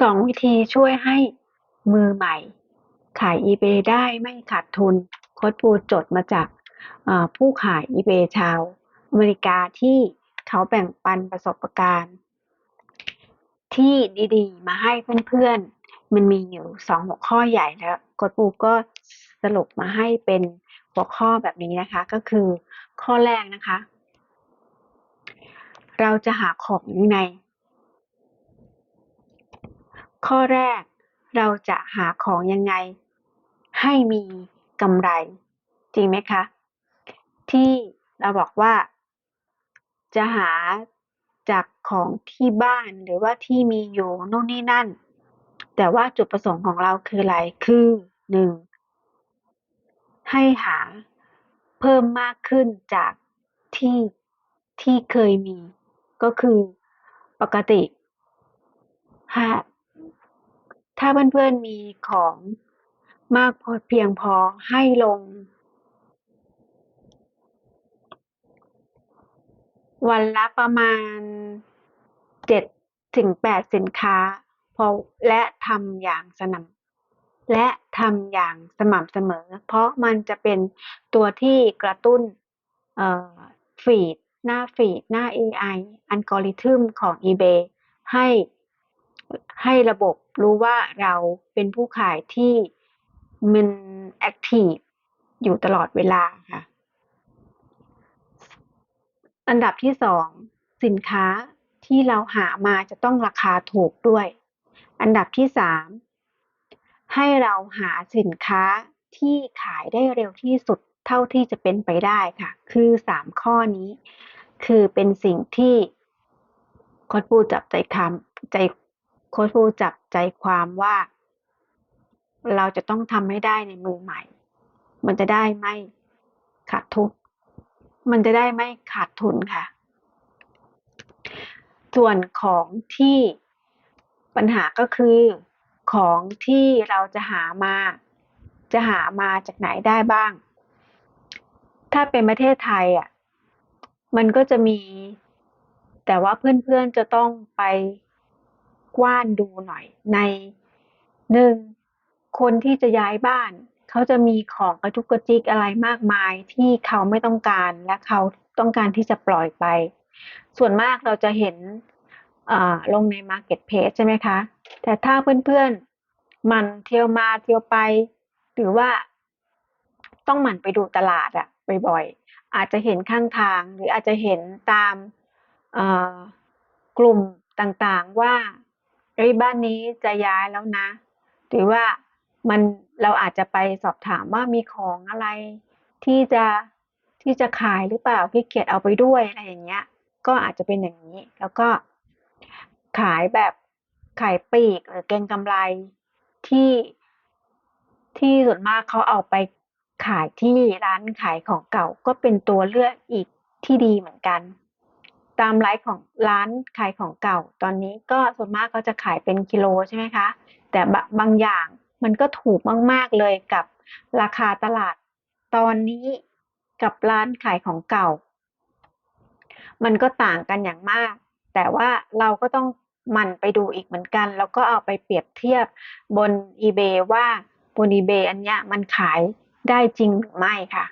สองวิธีช่วยให้มือใหม่ ขาย eBay ได้ไม่ขาดทุนโค้ดปูจดมาจากผู้ขาย eBay ชาวอเมริกาที่เขาแบ่งปันประสบการณ์ ที่ดีๆ มาให้เพื่อนๆ มันมีอยู่สองหัวข้อใหญ่แล้วโค้ดปูก็สรุปมาให้เป็นหัวข้อแบบนี้นะคะ ก็คือข้อแรกนะคะ เราจะหาของยังไง ข้อแรก เราจะหาของยังไง ให้มีกำไร จริงไหมคะ ที่เราบอกว่า จะหาจากของที่บ้านหรือว่าที่มีอยู่นู่นนี่นั่น แต่ว่าจุดประสงค์ของเราคืออะไร คือหนึ่งให้หาเพิ่มมากขึ้นจากที่ที่เคยมี ก็คือปกติหา ถ้าเพื่อนๆมีของมากพอเพียงพอให้ลง วันละประมาณเจ็ดถึงแปดสินค้าพอและทำอย่างสม่ำและทำอย่างสม่ำเสมอ เพราะมันจะเป็นตัวที่กระตุ้นฟีดหน้าฟีดหน้า AI อัลกอริทึมของ eBay ให้ ให้ระบบรู้ว่าเราเป็นผู้ขายที่มันแอคทีฟอยู่ตลอดเวลาค่ะ อันดับที่สองสินค้าที่เราหามาจะต้องราคาถูกด้วย อันดับที่สามให้เราหาสินค้าที่ขายได้เร็วที่สุดเท่าที่จะเป็นไปได้ค่ะ คือสามข้อนี้ คือเป็นสิ่งที่คอดปูจับใจคำใจ ค้ชฟูจับใจความว่า เราจะต้องทำให้ได้ในมือใหม่ มันจะได้ไม่ขาดทุนมันจะได้ไม่ขาดทุนค่ะ ส่วนของที่ปัญหาก็คือของที่เราจะหามา จะหามาจากไหนได้บ้าง ถ้าเป็นประเทศไทยอะ มันก็จะมี แต่ว่าเพื่อนๆจะต้องไป กว้านดูหน่อยในหนึ่งคนที่จะย้ายบ้าน เขาจะมีของกระทุกกระจิกอะไรมากมายที่เขาไม่ต้องการและเขาต้องการที่จะปล่อยไป ส่วนมากเราจะเห็นลงใน Marketplace ใช่ไหมคะ แต่ถ้าเพื่อนๆมันเที่ยวมาเที่ยวไป หรือว่าต้องหมั่นไปดูตลาดอะบ่อยๆ อาจจะเห็นข้างทาง หรืออาจจะเห็นตามกลุ่มต่างๆว่า เอ้ยบ้านนี้จะย้ายแล้วนะ หรือว่ามันเราอาจจะไปสอบถามว่ามีของอะไรที่จะที่จะขายหรือเปล่าพี่เกียรติเอาไปด้วยอะไรอย่างเงี้ย ก็อาจจะเป็นอย่างนี้ แล้วก็ขายแบบขายปีกหรือเก็งกำไรที่ที่ส่วนมากเขาเอาไปขายที่ร้านขายของเก่าก็เป็นตัวเลือกอีกที่ดีเหมือนกัน ตามไลฟ์ของร้านขายของเก่า ตอนนี้ก็ส่วนมากเขาจะขายเป็นกิโลใช่ไหมคะ แต่บางอย่างมันก็ถูกมาก ๆเลยกับราคาตลาดตอนนี้กับร้านขายของเก่า มันก็ต่างกันอย่างมาก แต่ว่าเราก็ต้องมันไปดูอีกเหมือนกัน แล้วก็เอาไปเปรียบเทียบบน eBay ว่าบน eBay อันเนี้ยมันขายได้จริงหรือไม่ค่ะ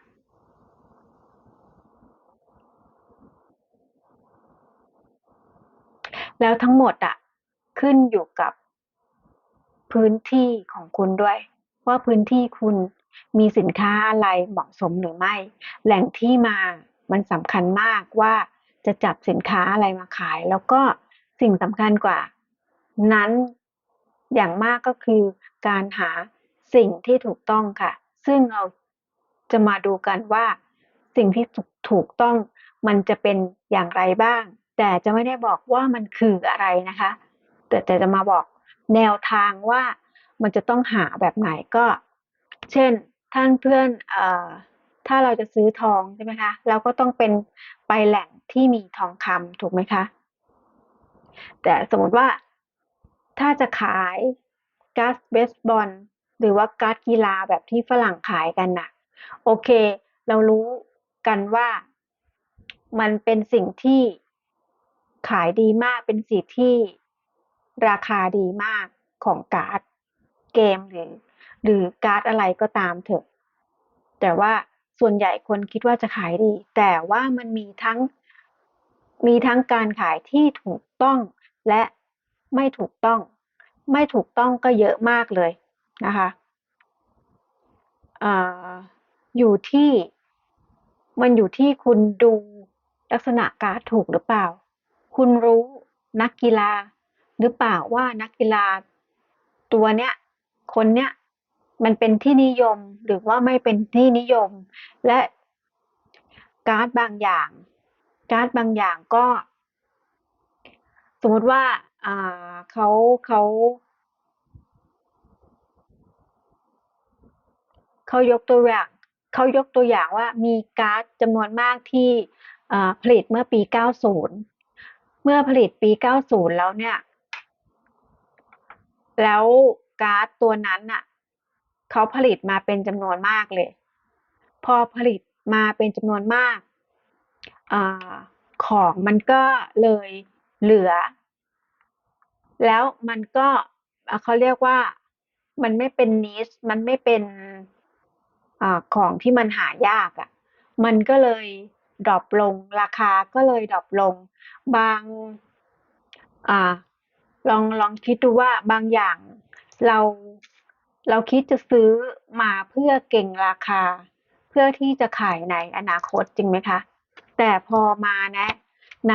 แล้วทั้งหมดอะขึ้นอยู่กับพื้นที่ของคุณด้วย ว่าพื้นที่คุณมีสินค้าอะไรเหมาะสมหรือไม่ แหล่งที่มามันสำคัญมากว่าจะจับสินค้าอะไรมาขาย แล้วก็สิ่งสำคัญกว่า นั้นอย่างมากก็คือการหาสิ่งที่ถูกต้องค่ะ ซึ่งเราจะมาดูกันว่าสิ่งที่ถูกต้องมันจะเป็นอย่างไรบ้าง แต่จะไม่ได้บอกว่ามันคืออะไรนะคะ แต่แต่จะมาบอกแนวทางว่ามันจะต้องหาแบบไหนก็ เช่นท่านเพื่อนเอ่อถ้าเราจะซื้อทองใช่ไหมคะเราก็ต้องเป็นไปแหล่งที่มีทองคำถูกไหมคะ แต่สมมติว่าถ้าจะขายก๊าซเบสบอลหรือว่าก๊าซกีฬาแบบที่ฝรั่งขายกันนะ่ะ โอเค เรารู้กันว่ามันเป็นสิ่งที่ ขายดีมากเป็นสีที่ราคาดีมากของการ์ดเกมหรือหรือการ์ดอะไรก็ตามเถอะ แต่ว่าส่วนใหญ่คนคิดว่าจะขายดี แต่ว่ามันมีทั้งมีทั้งการขายที่ถูกต้องและไม่ถูกต้อง ไม่ถูกต้องก็เยอะมากเลยนะคะออยู่ที่มันอยู่ที่คุณดูลักษณะการ์ดถูกหรือเปล่า คุณรู้นักกีฬา หรือเปล่าว่านักกีฬา ตัวเนี้ยคนเนี้ยมันเป็นที่นิยมหรือว่าไม่เป็นที่นิยม และการ์ดบางอย่าง การ์ดบางอย่างก็ สมมติว่าอ่าเขาเขาเขายกตัวอย่างเขายกตัวอย่างว่ามีการ์ดจำนวนมากที่ผลิตเมื่อปี 90 เมื่อผลิตปี 90 แล้วเนี่ย แล้วการ์ดตัวนั้นน่ะเขาผลิตมาเป็นจำนวนมากเลย พอผลิตมาเป็นจำนวนมากอของมันก็เลยเหลือ แล้วมันก็เขาเรียกว่ามันไม่เป็นนิสมันไม่เป็นอของที่มันหายากอะ่ะ มันก็เลย ดรอปลง ราคาก็เลยดรอปลง บางอ่าลองลองคิดดูว่าบางอย่างเราเราคิดจะซื้อมาเพื่อเก่งราคา เพื่อที่จะขายในอนาคตจริงไหมคะ แต่พอมานะ ใน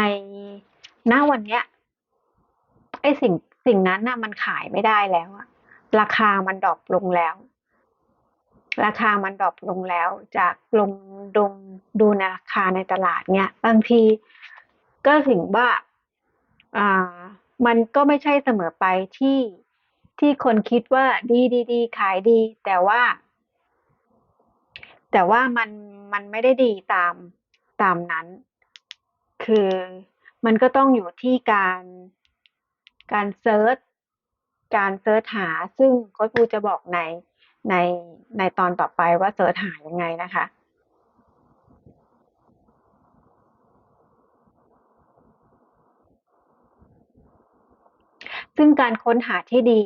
หน้าวันเนี้ยไอ้สิ่งสิ่งนั้นน่ะมันขายไม่ได้แล้วอะราคามันดรอปลงแล้ว ราคามันดรอปลงแล้ว จากลงดงดูในราคาในตลาดเนี่ยบางทีก็ถึงว่าอ่ามันก็ไม่ใช่เสมอไปที่ที่คนคิดว่าดีดีดีขายดี แต่ว่า แต่ว่ามันมันไม่ได้ดีตามตามนั้น คือมันก็ต้องอยู่ที่การการเซิร์ชการเซิร์ชหาซึ่งโค้ชปูจะบอกใน ในในตอนต่อไปว่าเซิร์ชหายังไงนะคะซึ่งการค้นหาที่ดี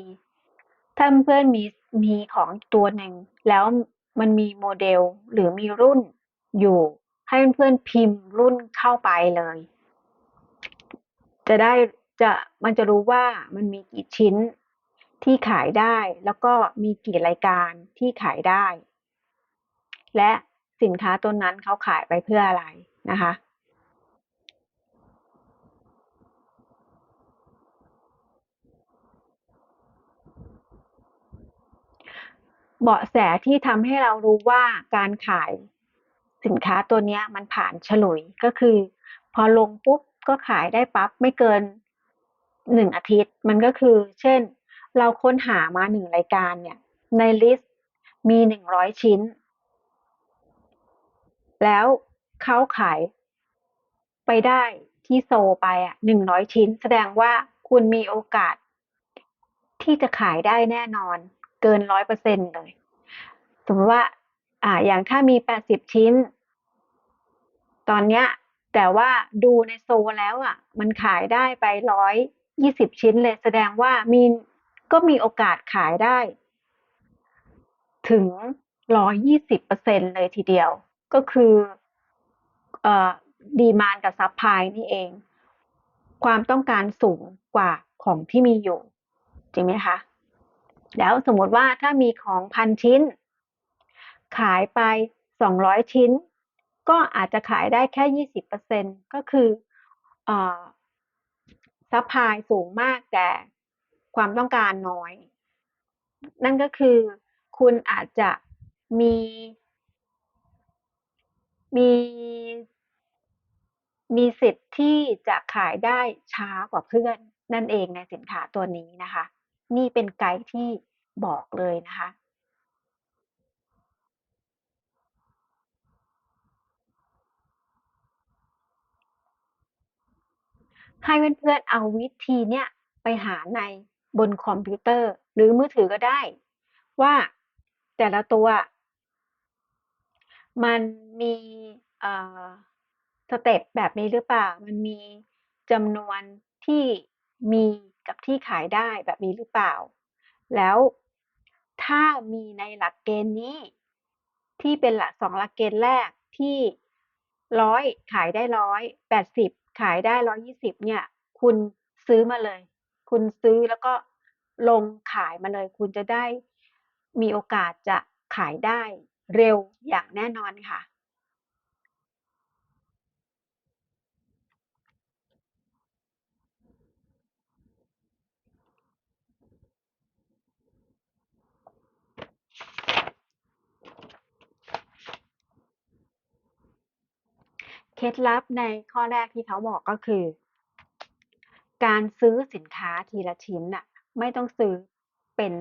ถ้าเพื่อนมีมีของตัวหนึ่ง แล้วมันมีโมเดลหรือมีรุ่นอยู่ ให้เพื่อนพิมพ์รุ่นเข้าไปเลย จะได้จะมันจะรู้ว่ามันมีกี่ชิ้น ที่ขายได้ แล้วก็มีกี่รายการที่ขายได้ และสินค้าตัวนั้นเขาขายไปเพื่ออะไรนะคะเบาะแสที่ทำให้เรารู้ว่าการขายสินค้าตัวนี้มันผ่านฉลุยก็คือ พอลงปุ๊บก็ขายได้ปั๊บไม่เกินหนึ่งอาทิตย์ มันก็คือ เช่น เราค้นหามาหนึ่งรายการเนี่ย ในลิสต์มีหนึ่งร้อยชิ้น แล้วเขาขายไปได้ที่โซไปอะหนึ่งร้อยชิ้น แสดงว่าคุณมีโอกาส ที่จะขายได้แน่นอน เกินร้อยเปอร์เซ็นเลย สมมติว่า อ่า อย่างถ้ามีแปดสิบชิ้น ตอนเนี้ย แต่ว่าดูในโซแล้วอะ มันขายได้ไปร้อยยี่สิบชิ้นเลย แสดงว่ามี ก็มีโอกาสขายได้ ถึงร้อยยี่สิบเปอร์เซ็นเลยทีเดียว ก็คือเอ่อดีมานกับซับพลายนี่เอง ความต้องการสูงกว่าของที่มีอยู่ จริงไหมคะ แล้วสมมติว่าถ้ามีของพันชิ้น ขายไปสองร้อยชิ้น ก็อาจจะขายได้แค่ยี่สิบเปอร์เซ็นก็คืออซัพพลายสูงมากแต่ ความต้องการน้อย นั่นก็คือคุณอาจจะมี มีมีสิทธิ์ที่จะขายได้ช้ากว่าเพื่อนนั่นเองในสินค้าตัวนี้นะคะ นี่เป็นไกด์ที่บอกเลยนะคะ ให้เพื่อนๆเอาวิธีเนี้ยไปหาใน บนคอมพิวเตอร์ หรือมือถือก็ได้ ว่าแต่ละตัว มันมีสเต็ปแบบนี้หรือเปล่า มันมีจำนวนที่มีกับที่ขายได้แบบนี้หรือเปล่า แล้วถ้ามีในหลักเกณฑ์นี้ ที่เป็นหลักสองหลักเกณฑ์แรกที่ร้อยขายได้ร้อยแปดสิบขายได้ร้อยี่สิบเนี่ย คุณซื้อมาเลย คุณซื้อแล้วก็ลงขายมาเลย คุณจะได้มีโอกาสจะขายได้เร็วอย่างแน่นอนค่ะ เคล็ดลับในข้อแรกที่เขาบอกก็คือ การซื้อสินค้าทีละชิ้นน่ะไม่ต้องซื้อเป็น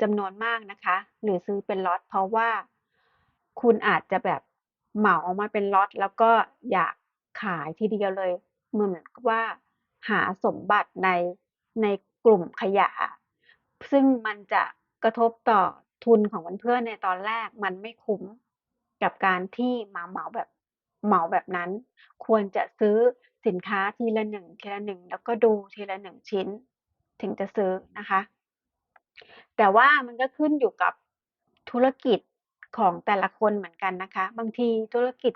จำนวนมากนะคะ หรือซื้อเป็นล็อตเพราะว่าคุณอาจจะแบบเหมาออกมาเป็นล็อตแล้วก็อยากขายทีเดียวเลยเหมือนว่าหาสมบัติในในกลุ่มขยะ ซึ่งมันจะกระทบต่อทุนของเพื่อนในตอนแรกมันไม่คุ้มกับการที่มาเหมาแบบเหมาแบบนั้น ควรจะซื้อ สินค้าทีละหนึ่งทีละหนึ่งแล้วก็ดูทีละหนึ่งชิ้น ถึงจะซื้อนะคะ แต่ว่ามันก็ขึ้นอยู่กับธุรกิจของแต่ละคนเหมือนกันนะคะ บางทีธุรกิจ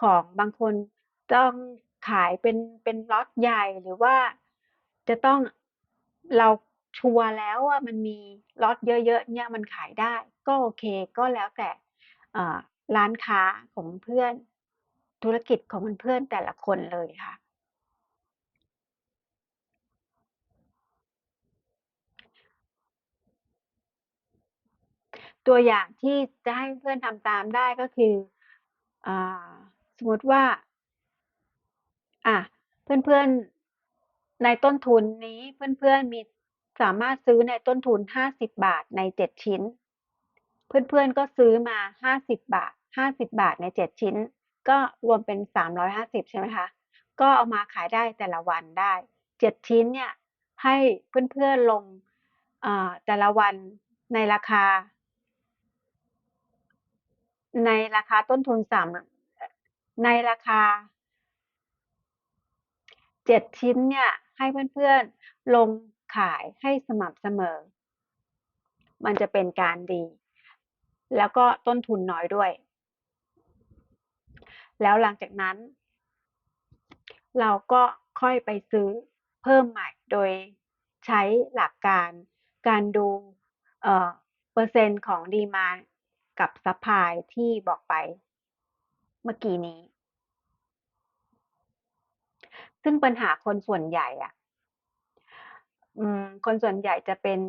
ของบางคนต้องขายเป็นเป็นล็อตใหญ่หรือว่าจะต้องเราชัวร์แล้วว่ามันมีล็อตเยอะๆเนี่ยมันขายได้ ก็โอเคก็แล้วแต่ร้านค้าของเพื่อน ธุรกิจของเพื่อนๆแต่ละคนเลยค่ะ ตัวอย่างที่จะให้เพื่อนทำตามได้ก็คืออสมมติว่า อะ เพื่อนๆ ในต้นทุนนี้เพื่อนๆมีสามารถซื้อในต้นทุน 50 บาทใน 7 ชิ้น เพื่อนๆก็ซื้อมา 50 บาท 50 บาทใน 7 ชิ้น ก็รวมเป็น 350 ใช่ไหมคะ ก็เอามาขายได้แต่ละวันได้ 7 ชิ้นเนี่ยให้เพื่อนๆลงอ่อแต่ละวันในราคา ในราคาต้นทุนสามในราคา7ชิ้นเนี่ยให้เพื่อนๆลงขายให้สม่ำเสมอ มันจะเป็นการดี แล้วก็ต้นทุนน้อยด้วย แล้วหลังจากนั้น เราก็ค่อยไปซื้อเพิ่มใหม่โดยใช้หลักการการดูเอ่อเปอร์เซ็นต์ของ Demand กับ Supply ที่บอกไปเมื่อกี้นี้ ซึ่งปัญหาคนส่วนใหญ่อะอืมคนส่วนใหญ่จะเป็น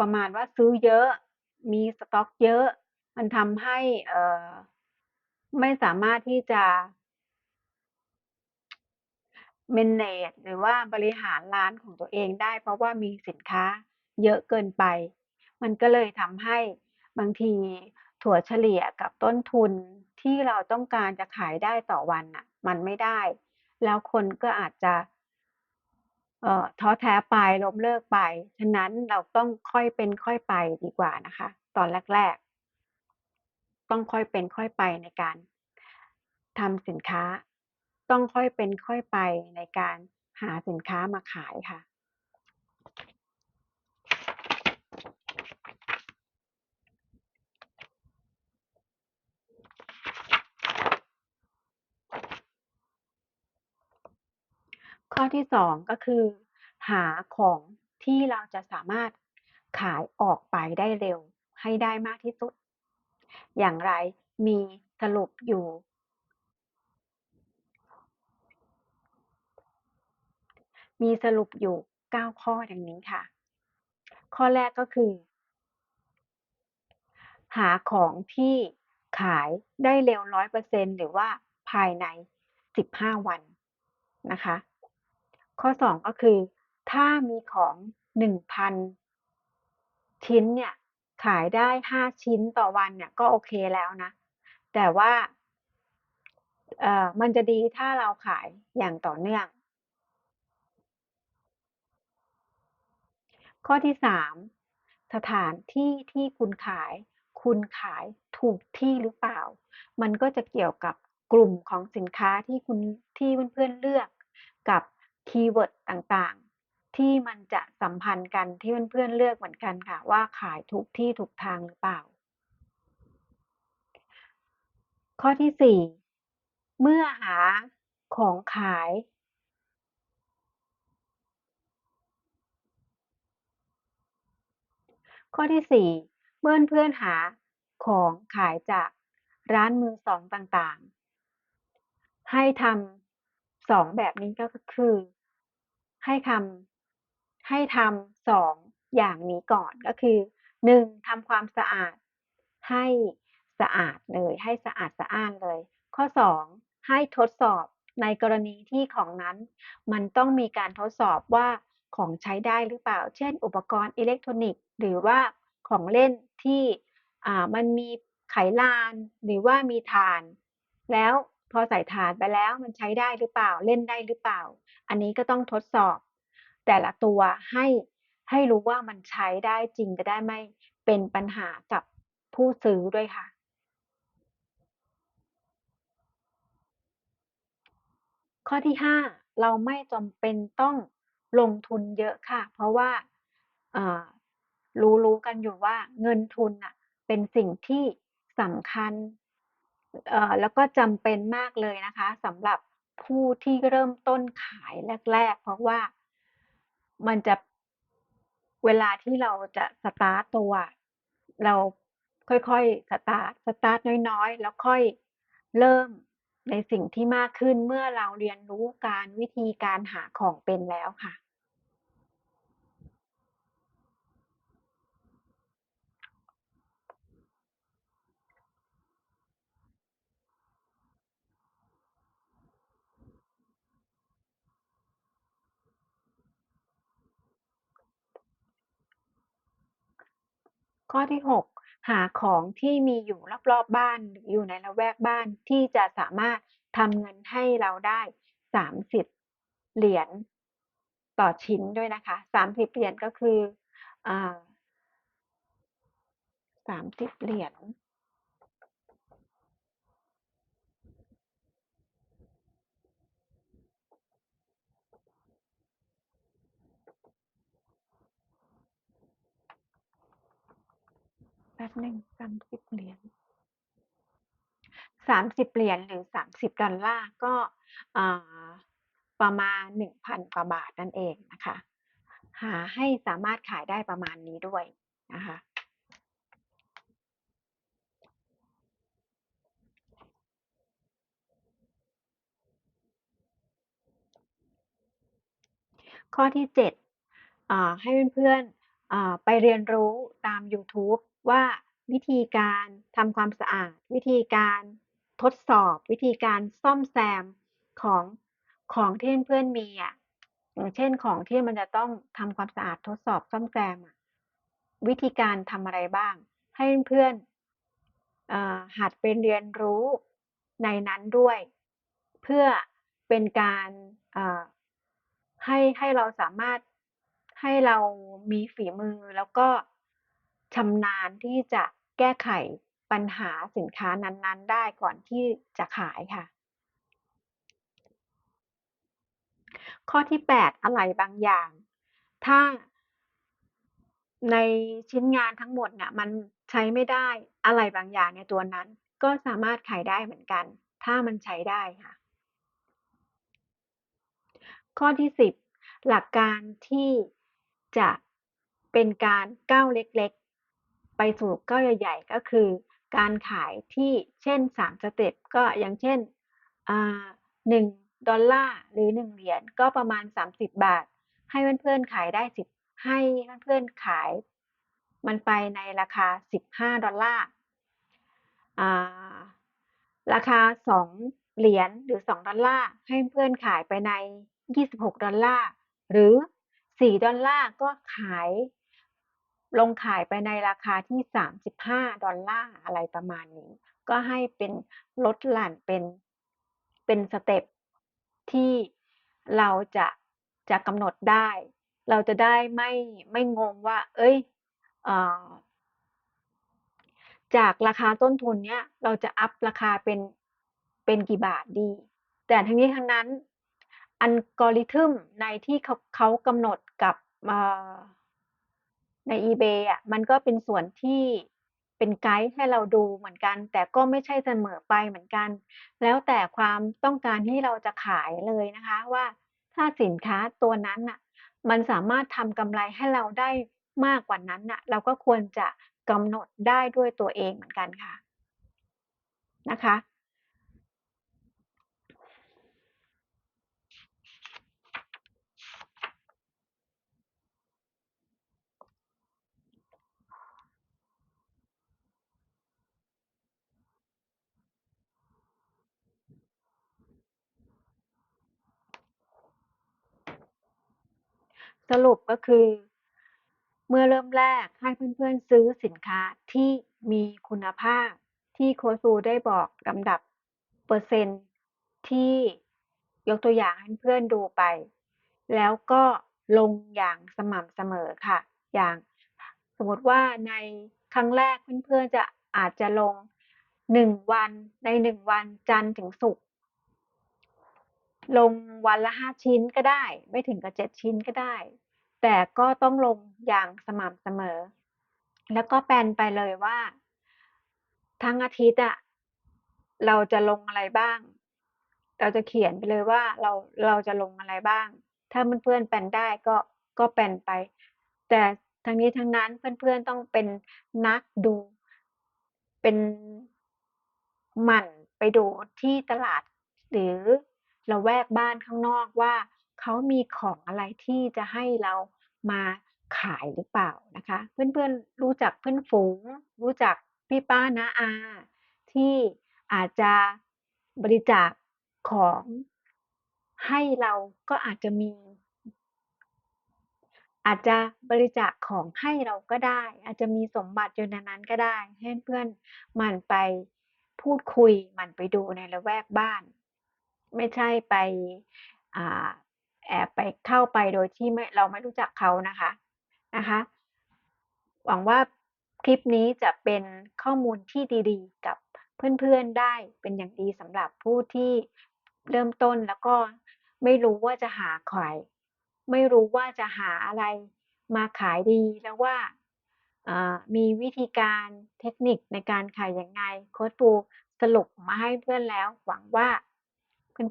ประมาณว่าซื้อเยอะ มีสต็อกเยอะ มันทำให้อ่อ ไม่สามารถที่จะ manage หรือว่าบริหารร้านของตัวเองได้ เพราะว่ามีสินค้าเยอะเกินไป มันก็เลยทำให้บางทีถั่วเฉลี่ยกับต้นทุนที่เราต้องการจะขายได้ต่อวันน่ะ มันไม่ได้ แล้วคนก็อาจจะเอ่อท้อแท้ไปล้มเลิกไป ฉะนั้นเราต้องค่อยเป็นค่อยไปดีกว่านะคะ ตอนแรก ๆ ต้องค่อยเป็นค่อยไปในการทำสินค้า ต้องค่อยเป็นค่อยไปในการหาสินค้ามาขายค่ะ ข้อที่2ก็คือ หาของที่เราจะสามารถขายออกไปได้เร็วให้ได้มากที่สุด อย่างไรมีสรุปอยู่ มีสรุปอยู่ 9 ข้อดังนี้ค่ะ ข้อแรกก็คือ หาของที่ขายได้เร็ว100%หรือว่าภายใน 15 วันนะคะ ข้อ 2 ก็คือ ถ้ามีของ 1,000 ชิ้นเนี่ย ขายได้5ชิ้นต่อวันเนี่ยก็โอเคแล้วนะ แต่ว่าเอ่อมันจะดีถ้าเราขายอย่างต่อเนื่อง ข้อที่3สถานที่ที่คุณขาย คุณขายถูกที่หรือเปล่า มันก็จะเกี่ยวกับกลุ่มของสินค้าที่คุณที่เพื่อนๆเลือกกับคีย์เวิร์ดต่างๆ ที่มันจะสัมพันธ์กันที่เพื่อนๆเลือกเหมือนกันค่ะ ว่าขายถูกที่ถูกทางหรือเปล่า ข้อที่สี่เมื่อหาของขาย ข้อที่สี่เมื่อเพื่อนหาของขายจากร้านมือสองต่างๆ ให้ทำสองแบบนี้ก็คือให้ทำ ให้ทำสองอย่างนี้ก่อนก็คือหนึ่งทำความสะอาด ให้สะอาดเลยให้สะอาดสะอ้านเลย ข้อสองให้ทดสอบในกรณีที่ของนั้น มันต้องมีการทดสอบว่าของใช้ได้หรือเปล่า เช่น อุปกรณ์อิเล็กทรอนิกส์ หรือว่าของเล่นที่มันมีไขลานหรือว่ามีถ่าน แล้วพอใส่ถ่านไปแล้วมันใช้ได้หรือเปล่าเล่นได้หรือเปล่า อันนี้ก็ต้องทดสอบ แต่ละตัวให้ให้รู้ว่ามันใช้ได้จริงจะได้ไม่เป็นปัญหากับผู้ซื้อด้วยค่ะ ข้อที่ 5 เราไม่จำเป็นต้องลงทุนเยอะค่ะ เพราะว่ารู้รู้กันอยู่ว่าเงินทุนน่ะเป็นสิ่งที่สำคัญแล้วก็จำเป็นมากเลยนะคะสำหรับผู้ที่เริ่มต้นขายแรก ๆ เพราะว่า มันจะเวลาที่เราจะสตาร์ตตัวเราค่อยๆสตาร์ตสตาร์ตน้อยๆ แล้วค่อยเริ่มในสิ่งที่มากขึ้นเมื่อเราเรียนรู้การวิธีการหาของเป็นแล้วค่ะ ข้อที่ 6 หาของที่มีอยู่รอบๆบ้านหรืออยู่ในละแวกบ้านที่จะสามารถทำเงินให้เราได้ 30 เหรียญต่อชิ้นด้วยนะคะ 30 เหรียญก็คืออ30 เหรียญ ป๊บหนึ่ง30เหรียญ30เหรียญหรือ30ดอลลาร์ก็ประมาณ1,000กว่าบาทนั่นเองนะคะ หาให้สามารถขายได้ประมาณนี้ด้วยนะคะข้อที่7ให้เพื่อนๆไปเรียนรู้ตามยูทูบ ว่าวิธีการทำความสะอาด วิธีการทดสอบ วิธีการซ่อมแซมของของที่เพื่อนมีอะอย่างเช่นของที่มันจะต้องทำความสะอาดทดสอบซ่อมแซมอะวิธีการทำอะไรบ้าง ให้เพื่อนอหัดไปเรียนรู้ในนั้นด้วย เพื่อเป็นการให้ให้เราสามารถให้เรามีฝีมือแล้วก็ ชำนาญที่จะแก้ไขปัญหาสินค้านั้น ๆ ได้ก่อนที่จะขายค่ะ ข้อที่ 8 อะไหล่บางอย่าง ถ้าในชิ้นงานทั้งหมดน่ะมันใช้ไม่ได้อะไหล่บางอย่างในตัวนั้น ก็สามารถขายได้เหมือนกัน ถ้ามันใช้ได้ค่ะ ข้อที่ 10 หลักการที่จะเป็นการก้าวเล็กๆ ไปสู่ก้าวใหญ่ๆก็คือ การขายที่เช่น 3 สเต็ปก็อย่างเช่นอ่า1ดอลลาร์หรือ 1 เหรียญก็ประมาณ 30 บาท ให้เพื่อนๆขายได้สิบให้เพื่อนๆขาย มันไปในราคา 15 ดอลลาร์อ่าราคา 2 เหรียญหรือ 2 ดอลลาร์ให้เพื่อนขายไปใน 26 ดอลลาร์หรือ 4 ดอลลาร์ก็ขาย ลงขายไปในราคาที่ 35 ดอลลาร์อะไรประมาณนี้ ก็ให้เป็นลดหลั่นเป็นเป็นสเต็ปที่เราจะจะกำหนดได้ เราจะได้ไม่ไม่งงว่า เอ๊ยเอ่อจากราคาต้นทุนเนี้ยเราจะอัปราคาเป็นเป็นกี่บาทดี แต่ทั้งนี้ทั้งนั้น อัลกอริทึมในที่เขาเขากำหนดกับ ใน eBay อะมันก็เป็นส่วนที่เป็นไกด์ให้เราดูเหมือนกัน แต่ก็ไม่ใช่เสมอไปเหมือนกัน แล้วแต่ความต้องการที่เราจะขายเลยนะคะว่าถ้าสินค้าตัวนั้นน่ะมันสามารถทำกำไรให้เราได้มากกว่านั้นน่ะเราก็ควรจะกำหนดได้ด้วยตัวเองเหมือนกันค่ะนะคะ สรุปก็คือ เมื่อเริ่มแรกให้เพื่อนๆซื้อสินค้าที่มีคุณภาพที่โค้ชซูได้บอกลำดับเปอร์เซ็นต์ที่ยกตัวอย่างให้เพื่อนดูไป แล้วก็ลงอย่างสม่ำเสมอค่ะ อย่างสมมติว่าในครั้งแรกเพื่อนๆจะอาจจะลงหนึ่งวันในหนึ่งวันจันทร์ถึงศุกร์ ลงวันละห้าชิ้นก็ได้ ไม่ถึงกับเจ็ดชิ้นก็ได้ แต่ก็ต้องลงอย่างสม่ำเสมอ แล้วก็แปลนไปเลยว่า ทั้งอาทิตย์อะเราจะลงอะไรบ้าง เราจะเขียนไปเลยว่าเราเราจะลงอะไรบ้าง ถ้าเพื่อนๆแปลนได้ก็ก็แปลนไป แต่ทั้งนี้ทั้งนั้นเพื่อนๆต้องเป็นนักดู เป็นหมั่นไปดูที่ตลาดหรือ ละแวกบ้านข้างนอกว่าเขามีของอะไรที่จะให้เรามาขายหรือเปล่านะคะ เพื่อนๆรู้จักเพื่อนฝูง รู้จักพี่ป้าน้าอา ที่อาจจะบริจาคของให้เราก็อาจจะมี อาจจะบริจาคของให้เราก็ได้ อาจจะมีสมบัติอยู่ในนั้นก็ได้ให้เพื่อนหมั่นไปพูดคุยหมั่นไปดูในละแวกบ้าน ไม่ใช่ไปอ่าแอบไปเข้าไปโดยที่ไม่เราไม่รู้จักเขานะคะนะคะ หวังว่าคลิปนี้จะเป็นข้อมูลที่ดีๆ กับเพื่อนๆได้เป็นอย่างดีสำหรับผู้ที่เริ่มต้นแล้วก็ไม่รู้ว่าจะหาขายไม่รู้ว่าจะหาอะไรมาขายดีแล้วว่าามีวิธีการเทคนิคในการขายยังไง โค้ชปูสรุปมาให้เพื่อนแล้ว หวังว่า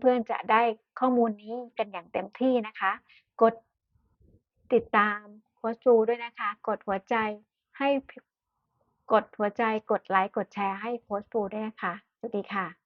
เพื่อนๆจะได้ข้อมูลนี้กันอย่างเต็มที่นะคะ กดติดตามโค้ชจูด้วยนะคะ กดหัวใจให้กดหัวใจกดไลค์กดแชร์ให้โค้ชจูด้วยนะคะสวัสดีค่ะ